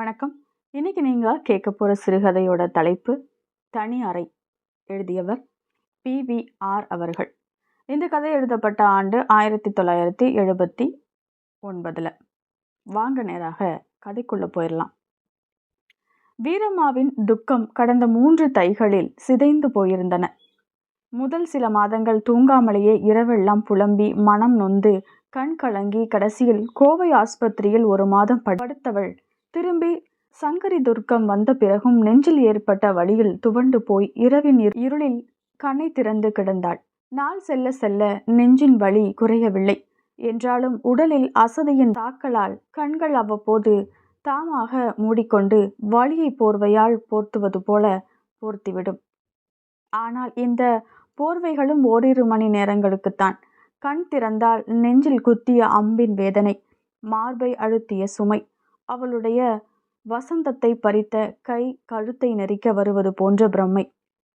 வணக்கம். இன்னைக்கு நீங்கள் கேட்க போகிற சிறுகதையோட தலைப்பு தனி அறை எழுதியவர் பி வி ஆர் அவர்கள். இந்த கதை எழுதப்பட்ட ஆண்டு ஆயிரத்தி தொள்ளாயிரத்தி எழுபத்தி ஒன்பதில். வாங்க நேராக கதைக்குள்ளே போயிடலாம் வீரம்மாவின் துக்கம் கடந்த மூன்று தைகளில் சிதைந்து போயிருந்தன. முதல் சில மாதங்கள் தூங்காமலேயே இரவெல்லாம் புலம்பி மனம் நொந்து கண் கலங்கி கடைசியில் கோவை ஆஸ்பத்திரியில் ஒரு மாதம் படுத்தவள் திரும்பி சங்கரி துர்க்கம் வந்த பிறகும் நெஞ்சில் ஏற்பட்ட வழியில் துவண்டு போய் இரவின் இருளில் கண்ணை திறந்து கிடந்தாள். நாள் செல்ல செல்ல நெஞ்சின் வலி குறையவில்லை. என்றாலும் உடலில் அசதியின் தாக்கலால் கண்கள் அவ்வப்போது தாமாக மூடிக்கொண்டு வலியை போர்வையால் போர்த்துவது போல போர்த்திவிடும். ஆனால் இந்த போர்வைகளும் ஓரிரு மணி நேரங்களுக்குத்தான். கண் திறந்தால் நெஞ்சில் குத்திய அம்பின் வேதனை மார்பை அழுத்திய சுமை அவளுடைய வசந்தத்தை பறித்த கை கழுத்தை நெறிக்க வருவது போன்ற பிரம்மை.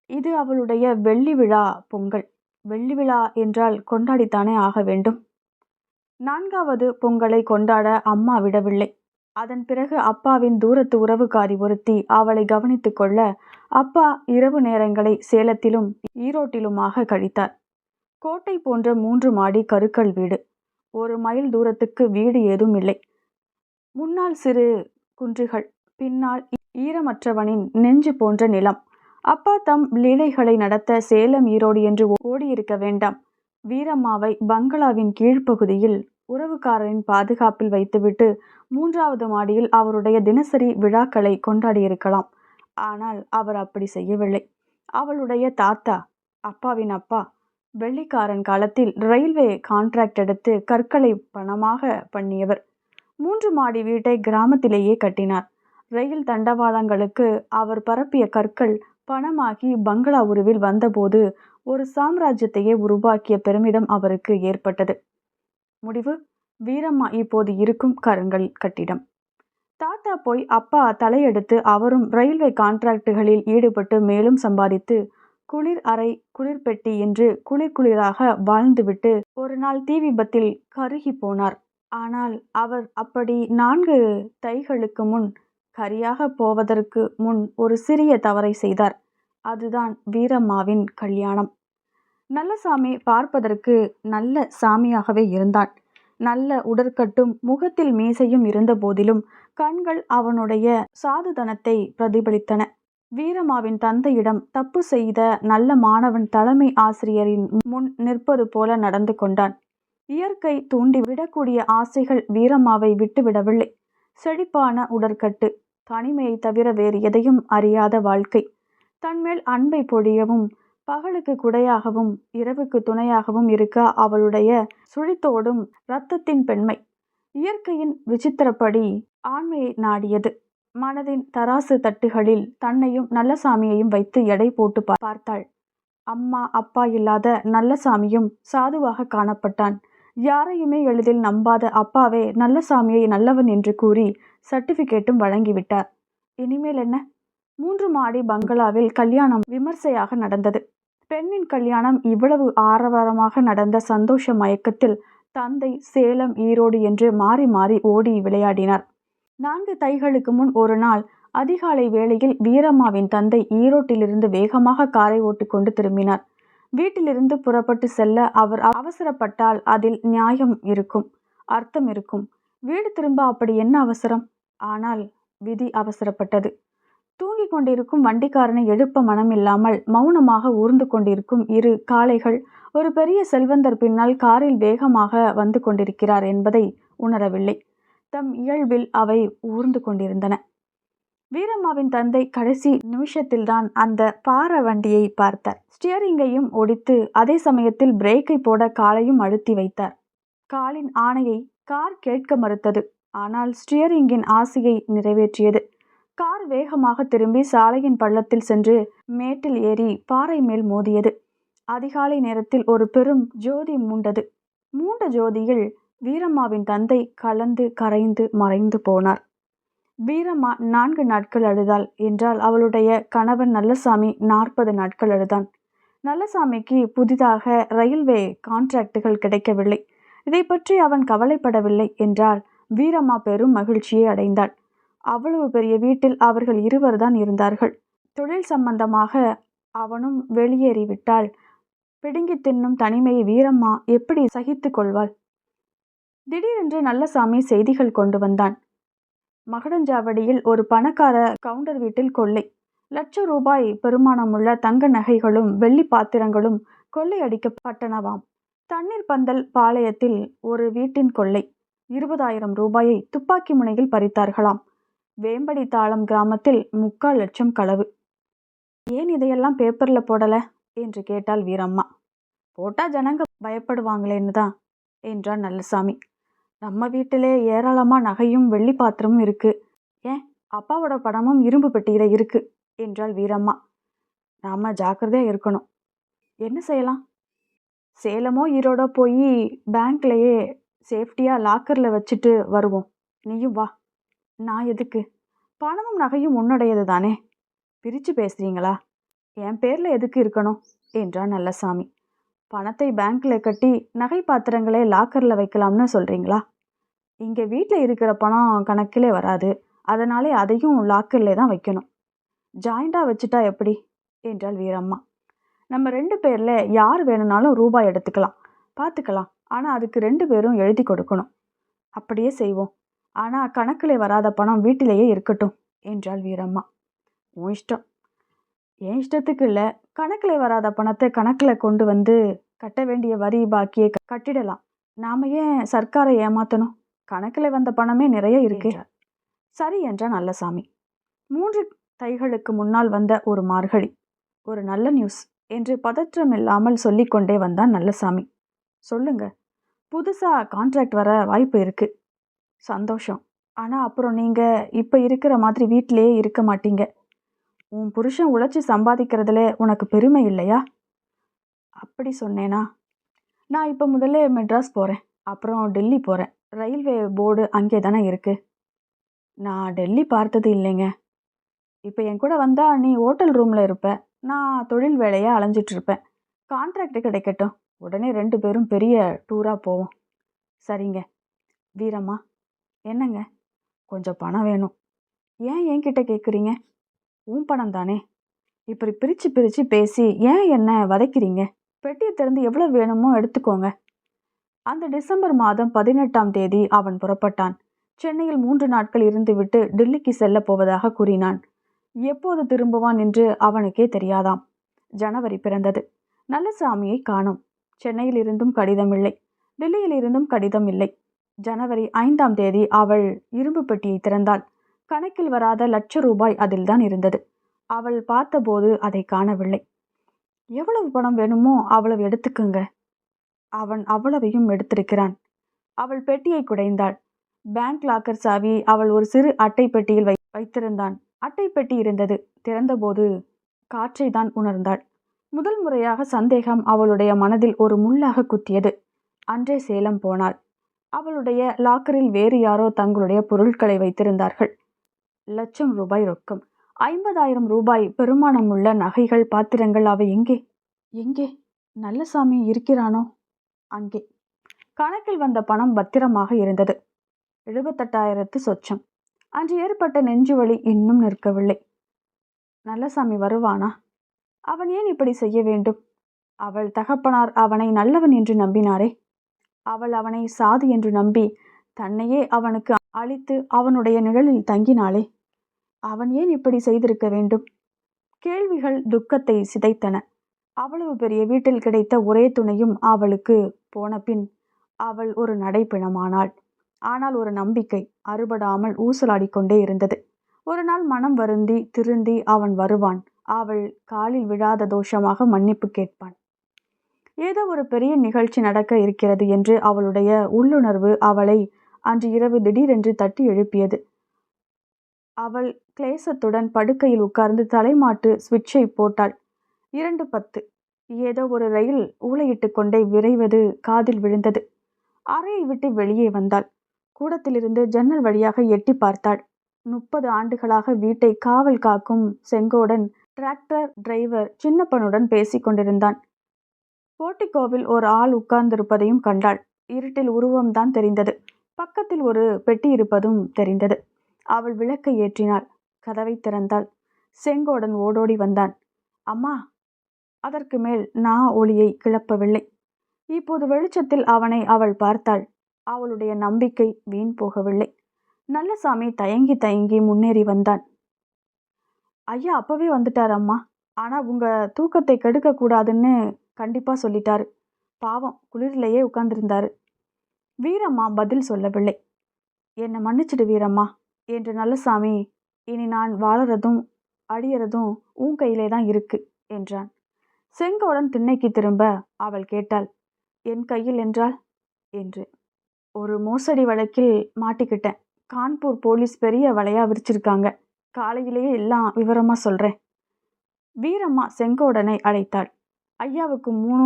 இது அவளுடைய வெள்ளி விழா பொங்கல். வெள்ளி விழா என்றால் கொண்டாடித்தானே ஆக வேண்டும். நான்காவது பொங்கலை கொண்டாட அம்மா விடவில்லை. அதன் பிறகு அப்பாவின் தூரத்து உறவுக்காரி ஒருத்தி அவளை கவனித்து கொள்ள அப்பா இரவு நேரங்களை சேலத்திலும் ஈரோட்டிலுமாக கழித்தார். கோட்டை போன்ற மூன்று மாடி கருக்கல் வீடு. ஒரு மைல் தூரத்துக்கு வீடு ஏதும் இல்லை. முன்னால் சிறு குன்றுகள் பின்னால் ஈரமற்றவனின் நெஞ்சு போன்ற நிலம். அப்பா தம் லீலைகளை நடத்த சேலம் ஈரோடு என்று ஓடியிருக்க வேண்டாம். வீரம்மாவை பங்களாவின் கீழ்ப்பகுதியில் உறவுக்காரரின் பாதுகாப்பில் வைத்துவிட்டு மூன்றாவது மாடியில் அவருடைய தினசரி விழாக்களை கொண்டாடியிருக்கலாம். ஆனால் அவர் அப்படி செய்யவில்லை. அவளுடைய தாத்தா அப்பாவின் அப்பா வெள்ளிக்காரன் காலத்தில் ரயில்வே கான்ட்ராக்ட் எடுத்து கற்களை பணமாக பண்ணியவர். மூன்று மாடி வீட்டை கிராமத்திலேயே கட்டினார். ரயில் தண்டவாளங்களுக்கு அவர் பரப்பிய கற்கள் பணமாகி பங்களா உருவில் வந்தபோது ஒரு சாம்ராஜ்யத்தையே உருவாக்கிய பெருமிதம் அவருக்கு ஏற்பட்டது. முடிவு வீரம்மா இப்போது இருக்கும் கருங்கல் கட்டிடம். தாத்தா போய் அப்பா தலையெடுத்து அவரும் ரயில்வே கான்ட்ராக்டுகளில் ஈடுபட்டு மேலும் சம்பாதித்து குளிர் அறை குளிர்பெட்டி என்று குளிர் குளிராக வாழ்ந்துவிட்டு ஒரு நாள் தீ விபத்தில் கருகி போனார். ஆனால் அவர் அப்படி நான்கு தைகளுக்கு முன் கரியாக போவதற்கு முன் ஒரு சிறிய தவறை செய்தார். அதுதான் வீரம்மாவின் கல்யாணம். நல்லசாமி பார்ப்பதற்கு நல்ல சாமியாகவே இருந்தான். நல்ல உடற்கட்டும் முகத்தில் மீசையும் இருந்த போதிலும் கண்கள் அவனுடைய சாதுதனத்தை பிரதிபலித்தன. வீரம்மாவின் தந்தையிடம் தப்பு செய்த நல்ல மாணவன் தலைமை ஆசிரியரின் முன் நிற்பது போல நடந்து கொண்டான். இயற்கை தூண்டி விடக்கூடிய ஆசைகள் வீரம்மாவை விட்டுவிடவில்லை. செழிப்பான உடற்கட்டு தனிமையை தவிர வேறு எதையும் அறியாத வாழ்க்கை. தன்மேல் அன்பை பொழியவும் பகலுக்கு குடையாகவும் இரவுக்கு துணையாகவும் இருக்க அவளுடைய சுழித்தோடும் இரத்தத்தின் பெண்மை. இயற்கையின் விசித்திரப்படி ஆண்மையை நாடியது. மனதின் தராசு தட்டுகளில் தன்னையும் நல்லசாமியையும் வைத்து எடை போட்டு பார்த்தாள். அம்மா அப்பா இல்லாத நல்லசாமியும் சாதுவாக காணப்பட்டான். யாரையுமே எளிதில் நம்பாத அப்பாவே நல்ல சாமியை நல்லவன் என்று கூறி சர்டிஃபிகேட்டும் வழங்கிவிட்டார். இனிமேல் என்ன? மூன்று மாடி பங்களாவில் கல்யாணம் விமர்சையாக நடந்தது. பெண்ணின் கல்யாணம் இவ்வளவு ஆரவாரமாக நடந்த சந்தோஷ மயக்கத்தில் தந்தை சேலம் ஈரோடு என்று மாறி மாறி ஓடி விளையாடினார். நான்கு தைகளுக்கு முன் ஒரு நாள் அதிகாலை வேளையில் வீரம்மாவின் தந்தை ஈரோட்டிலிருந்து வேகமாக காரை ஓட்டிக்கொண்டு திரும்பினார். வீட்டிலிருந்து புறப்பட்டு செல்ல அவர் அவசரப்பட்டால் அதில் நியாயம் இருக்கும் அர்த்தம் இருக்கும். வீடு திரும்ப அப்படி என்ன அவசரம்? ஆனால் விதி அவசரப்பட்டது. தூங்கிக் கொண்டிருக்கும் வண்டிக்காரனை எழுப்ப மனமில்லாமல் மௌனமாக ஊர்ந்து கொண்டிருக்கும் இரு காளைகள் ஒரு பெரிய செல்வந்தர் பின்னால் காரில் வேகமாக வந்து கொண்டிருக்கிறார் என்பதை உணரவில்லை. தம் இயல்பில் அவை ஊர்ந்து கொண்டிருந்தன. வீரம்மாவின் தந்தை கடைசி நிமிஷத்தில்தான் அந்த பார வண்டியை பார்த்தார். ஸ்டியரிங்கையும் ஒடித்து அதே சமயத்தில் பிரேக்கை போட காலையும் அழுத்தி வைத்தார். காலின் ஆணையை கார் கேட்க மறுத்தது. ஆனால் ஸ்டியரிங்கின் ஆசையை நிறைவேற்றியது. கார் வேகமாக திரும்பி சாலையின் பள்ளத்தில் சென்று மேட்டில் ஏறி பாறை மேல் மோதியது. அதிகாலை நேரத்தில் ஒரு பெரும் ஜோதி மூண்டது. மூண்ட ஜோதியில் வீரம்மாவின் தந்தை கலந்து கரைந்து மறைந்து போனார். வீரம்மா நான்கு நாட்கள் அழுதாள். என்றால் அவளுடைய கணவன் நல்லசாமி நாற்பது நாட்கள் அழுதான். நல்லசாமிக்கு புதிதாக ரயில்வே கான்ட்ராக்டுகள் கிடைக்கவில்லை. இதை பற்றி அவன் கவலைப்படவில்லை என்றால் வீரம்மா பெரும் மகிழ்ச்சியை அடைந்தாள். அவ்வளவு பெரிய வீட்டில் அவர்கள் இருவர்தான் இருந்தார்கள். தொழில் சம்பந்தமாக அவனும் வெளியேறிவிட்டால் பிடுங்கி தின்னும் தனிமையை வீரம்மா எப்படி சகித்து கொள்வாள்? திடீரென்று நல்லசாமி செய்திகள் கொண்டு வந்தான். மகடஞ்சாவடியில் ஒரு பணக்கார கவுண்டர் வீட்டில் கொள்ளை. லட்ச ரூபாய் பெருமானமுள்ள தங்க நகைகளும் வெள்ளி பாத்திரங்களும் கொள்ளையடிக்கப்பட்டனவாம் தண்ணீர் பந்தல் பாளையத்தில் ஒரு வீட்டின் கொள்ளை. இருபதாயிரம் ரூபாயை துப்பாக்கி முனையில் பறித்தார்களாம். வேம்படி தாளம் கிராமத்தில் முக்கால் லட்சம் களவு. ஏன் இதையெல்லாம் பேப்பர்ல போடல? என்று கேட்டாள் வீரம்மா. போட்டா ஜனங்க பயப்படுவாங்களேன்னு தான் என்றான் நல்லசாமி. நம்ம வீட்டிலே ஏராளமாக நகையும் வெள்ளி பாத்திரமும் இருக்குது ஏன்? அப்பாவோட படமும் இரும்பு பெட்டியில் இருக்குது என்றாள் வீரம்மா. நாம் ஜாக்கிரதையாக இருக்கணும். என்ன செய்யலாம்? சேலமோ ஈரோடோ போய் பேங்க்லேயே சேஃப்டியாக லாக்கரில் வச்சுட்டு வருவோம். நீயும் வா. நான் எதுக்கு? பணமும் நகையும் உன்னுடையது தானே? பிரித்து பேசுகிறீங்களா என் பேரில் எதுக்கு இருக்கணும்? என்றான் நல்லசாமி. பணத்தை பேங்க்கில் கட்டி நகை பாத்திரங்களை லாக்கரில் வைக்கலாம்னு சொல்கிறீங்களா இங்கே வீட்டில் இருக்கிற பணம் கணக்கிலே வராது. அதனாலே அதையும் லாக்கரில் தான் வைக்கணும். ஜாயிண்டாக வச்சுட்டா எப்படி? என்றாள் வீரம்மா. நம்ம ரெண்டு பேரில் யார் வேணும்னாலும் ரூபாய் எடுத்துக்கலாம். பார்த்துக்கலாம். ஆனால் அதுக்கு ரெண்டு பேரும் எழுதி கொடுக்கணும். அப்படியே செய்வோம். ஆனால் கணக்கில் வராத பணம் வீட்டிலேயே இருக்கட்டும் என்றாள் வீரம்மா. உன் இஷ்டம். என் இஷ்டத்துக்கு இல்லை. கணக்கில் வராத பணத்தை கணக்கில் கொண்டு வந்து கட்ட வேண்டிய வரி பாக்கியை கட்டிடலாம். நாம ஏன் சர்க்காரை ஏமாத்தணும்? கணக்கில் வந்த பணமே நிறைய இருக்கு. சரி என்றான் நல்லசாமி மூன்று தைகளுக்கு முன்னால் வந்த ஒரு மார்கழி ஒரு நல்ல நியூஸ் என்று பதற்றமில்லாமல் சொல்லிக்கொண்டே வந்தான் நல்லசாமி. சொல்லுங்க புதுசா கான்ட்ராக்ட் வர வாய்ப்பு இருக்கு. சந்தோஷம். ஆனா அப்புறம் நீங்க இப்ப இருக்கிற மாதிரி வீட்டிலேயே இருக்க மாட்டீங்க. உன் புருஷன் உழைச்சி சம்பாதிக்கிறதுல உனக்கு பெருமை இல்லையா? அப்படி சொன்னேனா? நான் இப்போ முதல்ல மெட்ராஸ் போகிறேன் அப்புறம் டெல்லி போகிறேன் ரயில்வே போர்டு அங்கே தானே இருக்குது நான் டெல்லி பார்த்தது இல்லைங்க. இப்போ என் கூட வந்தால் நீ ஹோட்டல் ரூமில் இருப்ப. நான் தொழில் வேலையாக அலைஞ்சிட்ருப்பேன் கான்ட்ராக்ட் கிடைக்கட்டும். உடனே ரெண்டு பேரும் பெரிய டூராக போவோம். சரிங்க. வீரம்மா என்னங்க? கொஞ்சம் பணம் வேணும். ஏன் என்கிட்ட கேட்குறீங்க உன் பணம் தானே. இப்படி பிரித்து பிரித்து பேசி ஏன் என்ன வதைக்கிறீங்க? பெட்டியை திறந்து எவ்வளோ வேணுமோ எடுத்துக்கோங்க. அந்த டிசம்பர் மாதம் பதினெட்டாம் தேதி அவன் புறப்பட்டான். சென்னையில் மூன்று நாட்கள் இருந்துவிட்டு டெல்லிக்கு செல்ல போவதாக கூறினான். எப்போது திரும்புவான் என்று அவனுக்கே தெரியாதாம். ஜனவரி பிறந்தது. நல்லசாமியை காணோம். சென்னையில் இருந்தும் கடிதம் இல்லை டெல்லியில் இருந்தும் கடிதம் இல்லை. ஜனவரி ஐந்தாம் தேதி அவள் இரும்பு பெட்டியை திறந்தாள். கணக்கில் வராத லட்ச ரூபாய் அதில்தான் இருந்தது. அவள் பார்த்தபோது அதை காணவில்லை. எவ்வளவு பணம் வேணுமோ அவ்வளவு எடுத்துக்குங்க. அவன் அவ்வளவையும் எடுத்திருக்கிறான். அவள் பெட்டியை குடைந்தாள். பேங்க் லாக்கர் சாவி அவள் ஒரு சிறு அட்டை பெட்டியில் வை வைத்திருந்தான். அட்டை பெட்டி இருந்தது. திறந்தபோது காற்றை தான் உணர்ந்தாள். முதல் முறையாக சந்தேகம் அவளுடைய மனதில் ஒரு முள்ளாக குத்தியது. அன்றே சேலம் போனாள். அவளுடைய லாக்கரில் வேறு யாரோ தங்களுடைய பொருட்களை வைத்திருந்தார்கள். லட்சம் ரூபாய் ரொக்கம். ஐம்பதாயிரம் ரூபாய் பெருமானமுள்ள நகைகள் பாத்திரங்கள் அவை எங்கே? எங்கே? நல்லசாமி இருக்கிறானோ? அங்கே. கணக்கில் வந்த பணம் பத்திரமாக இருந்தது. எழுபத்தெட்டாயிரத்து சொச்சம். அன்று ஏற்பட்ட நெஞ்சுவலி இன்னும் நிற்கவில்லை. நல்லசாமி வருவானா? அவன் ஏன் இப்படி செய்ய வேண்டும்? அவள் தகப்பனார் அவனை நல்லவன் என்று நம்பினாரே. அவள் அவனை சாது என்று நம்பி தன்னையே அவனுக்கு அளித்து அவனுடைய நிழலில் தங்கினாளே. அவன் ஏன் இப்படி செய்திருக்க வேண்டும்? கேள்விகள் துக்கத்தை சிதைத்தன. அவ்வளவு பெரிய வீட்டில் கிடைத்த ஒரே துணையும் அவளுக்கு போன பின் அவள் ஒரு நடைப்பிணமானாள். ஆனால் ஒரு நம்பிக்கை அறுபடாமல் ஊசலாடிக்கொண்டே இருந்தது. ஒரு நாள் மனம் வருந்தி திருந்தி அவன் வருவான். அவள் காலில் விழாத தோஷமாக மன்னிப்பு கேட்பான். ஏதோ ஒரு பெரிய நிகழ்ச்சி நடக்க இருக்கிறது என்று அவளுடைய உள்ளுணர்வு அவளை அன்று இரவு திடீரென்று தட்டி எழுப்பியது. அவள் கிளேசத்துடன் படுக்கையில் உட்கார்ந்து தலைமாட்டு சுவிட்சை போட்டாள். இரண்டு பத்து. ஏதோ ஒரு ரயில் ஊளையிட்டு கொண்டே விரைவது காதில் விழுந்தது. அறையை விட்டு வெளியே வந்தாள். கூடத்திலிருந்து ஜன்னல் வழியாக எட்டி பார்த்தாள். முப்பது ஆண்டுகளாக வீட்டை காவல் காக்கும் செங்கோடன் டிராக்டர் டிரைவர் சின்னப்பனுடன் பேசிக் கொண்டிருந்தான். போர்ட்டிகோவில் ஒரு ஆள் உட்கார்ந்திருப்பதையும் கண்டாள். இருட்டில் உருவம்தான் தெரிந்தது. பக்கத்தில் ஒரு பெட்டி இருப்பதும் தெரிந்தது. அவள் விளக்கை ஏற்றினாள். கதவை திறந்தாள். செங்கோடன் ஓடோடி வந்தான். அம்மா அதற்கு மேல் நா ஒளியை கிளப்பவில்லை. இப்போது வெளிச்சத்தில் அவனை அவள் பார்த்தாள். அவளுடைய நம்பிக்கை வீண் போகவில்லை. நல்லசாமி தயங்கி தயங்கி முன்னேறி வந்தான். ஐயா அப்பவே வந்துட்டார் அம்மா. ஆனால் உங்கள் தூக்கத்தை கெடுக்கக்கூடாதுன்னு கண்டிப்பாக சொல்லிட்டாரு. பாவம் குளிரிலேயே உட்கார்ந்திருந்தாரு. வீரம்மா பதில் சொல்லவில்லை. என்னை மன்னிச்சிடு வீரம்மா என்று நல்லசாமி இனி நான் வாழறதும் அடியறதும் உன் கையிலே தான் இருக்கு என்றான். செங்கோடன் திண்ணைக்கு திரும்ப அவள் கேட்டாள் என் கையில் என்றால்? என்று. ஒரு மோசடி வழக்கில் மாட்டிக்கிட்டேன். கான்பூர் போலீஸ் பெரிய வலையா விரிச்சிருக்காங்க. காலையிலேயே எல்லாம் விவரமா சொல்றேன். வீரம்மா செங்கோடனை அழைத்தாள். ஐயாவுக்கு மூணு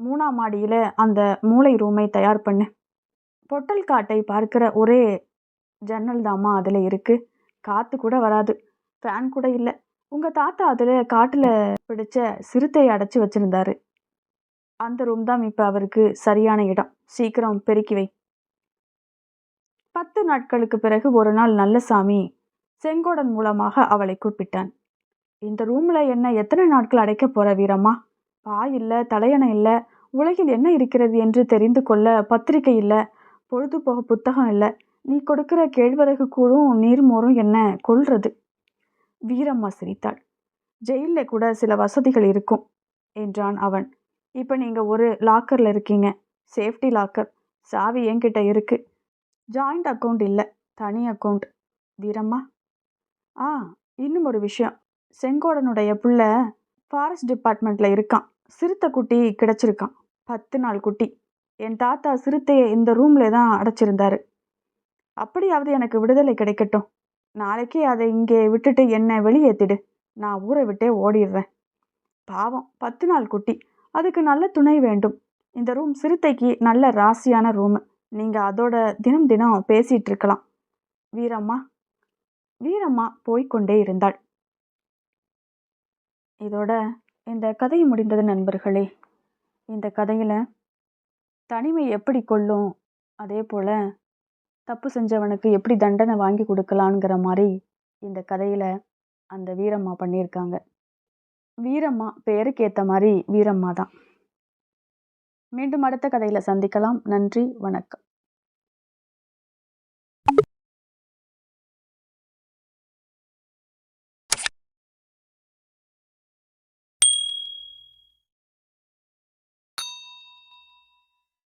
மூணாம் மாடியில் அந்த மூளை ரூமை தயார் பண்ணு. பொட்டல் காட்டை பார்க்கிற ஒரே ஜன்னல் தாம்மா அதில் இருக்குது காற்று கூட வராது. ஃபேன் கூட இல்லை. உங்கள் தாத்தா அதில் காட்டில் பிடிச்ச சிறுத்தையை அடைச்சி வச்சுருந்தாரு. அந்த ரூம் தான் இப்போ அவருக்கு சரியான இடம். சீக்கிரம் பெருக்கி வை. பத்து நாட்களுக்கு பிறகு ஒரு நாள் நல்லசாமி செங்கோடன் மூலமாக அவளை கூப்பிட்டான். இந்த ரூமில் என்ன எத்தனை நாட்கள் அடைக்க போற வீரம்மா? பாய் இல்லை தலையணை இல்லை உலகில் என்ன இருக்கிறது என்று தெரிந்து கொள்ள பத்திரிக்கை இல்லை பொழுதுபோக புத்தகம் இல்லை நீ கொடுக்கிற கேழ்வரகு கூழும் நீர்மோரும் என்ன கொள்றது வீரம்மா சிரித்தாள். ஜெயிலில் கூட சில வசதிகள் இருக்கும் என்றான் அவன். இப்போ நீங்கள் ஒரு லாக்கரில் இருக்கீங்க. Safety locker. சாவி என்கிட்ட இருக்கு. ஜாயிண்ட் அக்கௌண்ட் இல்லை தனி அக்கௌண்ட் வீரம்மா? ஆ இன்னும் ஒரு விஷயம். செங்கோடனுடைய புள்ள ஃபாரஸ்ட் டிபார்ட்மெண்ட்டில் இருக்கான். சிறுத்தை குட்டி கிடச்சிருக்கான். பத்து நாள் குட்டி. என் தாத்தா சிறுத்தையை இந்த ரூமில் தான் அடைச்சிருந்தாரு. அப்படியாவது எனக்கு விடுதலை கிடைக்கட்டும். நாளைக்கு அதை இங்கே விட்டுட்டு என்னை வெளியேற்றிடு நான் ஊரை விட்டே ஓடிடுறேன். பாவம் பத்து நாள் குட்டி. அதுக்கு நல்ல துணை வேண்டும். இந்த ரூம் சிறுத்தைக்கு நல்ல ராசியான ரூமு நீங்கள் அதோட தினம் தினம் பேசிகிட்டு இருக்கலாம். வீரம்மா வீரம்மா போய்க்கொண்டே இருந்தாள். இதோட இந்த கதை முடிந்தது நண்பர்களே. இந்த கதையில் தனிமை எப்படி கொள்ளும்? அதே போல் தப்பு செஞ்சவனுக்கு எப்படி தண்டனை வாங்கி கொடுக்கலாங்கிற மாதிரி இந்த கதையில் அந்த வீரம்மா பண்ணியிருக்காங்க. வீரம்மா பெயருக்கு ஏற்ற மாதிரி வீரம்மா தான் மீண்டும் அடுத்த கதையில் சந்திக்கலாம். நன்றி வணக்கம்.